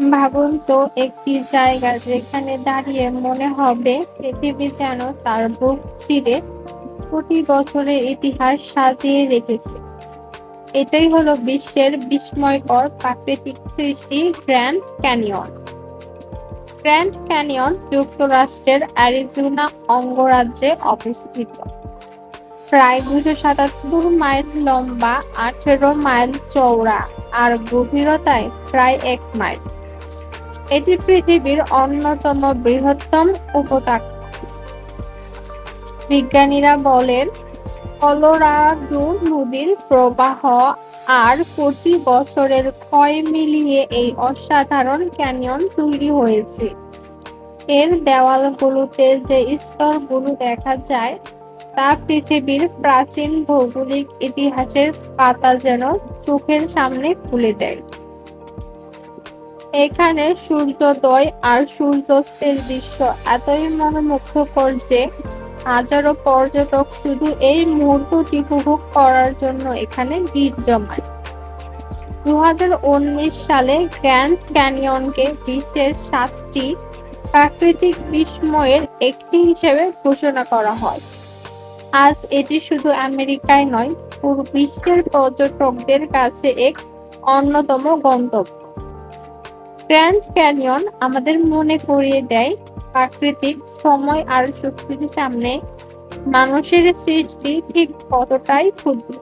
ভাবুন তো, একটি জায়গা যেখানে দাঁড়িয়ে মনে হবে পৃথিবী যেন তার বুক চিরে কোটি বছরের ইতিহাস সাজিয়ে রেখেছে। এটাই হলো বিশ্বের বিস্ময়কর প্রাকৃতিক সৃষ্টি গ্র্যান্ড ক্যানিয়ন। গ্র্যান্ড ক্যানিয়ন যুক্তরাষ্ট্রের অ্যারিজোনা অঙ্গরাজ্যে অবস্থিত। প্রায় দুশো সাতাত্তর মাইল লম্বা, আঠেরো মাইল চওড়া, আর গভীরতায় প্রায় এক মাইল। এটি পৃথিবীর অন্যতম বৃহত্তম উপত্যকা। বিজ্ঞানীরা বলেন, কলোরাডো নদীর প্রবাহ আর কোটি বছরের ক্ষয় মিলিয়ে এই অসাধারণ ক্যানিয়ন তৈরি হয়েছে। এর দেওয়ালগুলোতে যে স্তরগুলো দেখা যায়, তা পৃথিবীর প্রাচীন ভৌগোলিক ইতিহাসের পাতা যেন চোখের সামনে খুলে দেয়। এখানে সূর্যোদয় আর সূর্যাস্তের দৃশ্য এতই মনোমুগ্ধকর যে হাজারো পর্যটক শুধু এই মুহূর্তটি উপভোগ করার জন্য এখানে ভিড় জমায়। দু হাজার উনিশ সালে গ্র্যান্ড ক্যানিয়নকে বিশ্বের সাতটি প্রাকৃতিক বিস্ময়ের একটি হিসেবে ঘোষণা করা হয়। আজ এটি শুধু আমেরিকায় নয়, পুরো বিশ্বের পর্যটকদের কাছে এক অন্যতম গন্তব্য। গ্র্যান্ড ক্যানিয়ন আমাদের মনে করিয়ে দেয় প্রাকৃতিক সময় আর শক্তির সামনে। মানুষের সৃষ্টি ঠিক কতটাই ক্ষুদ্র।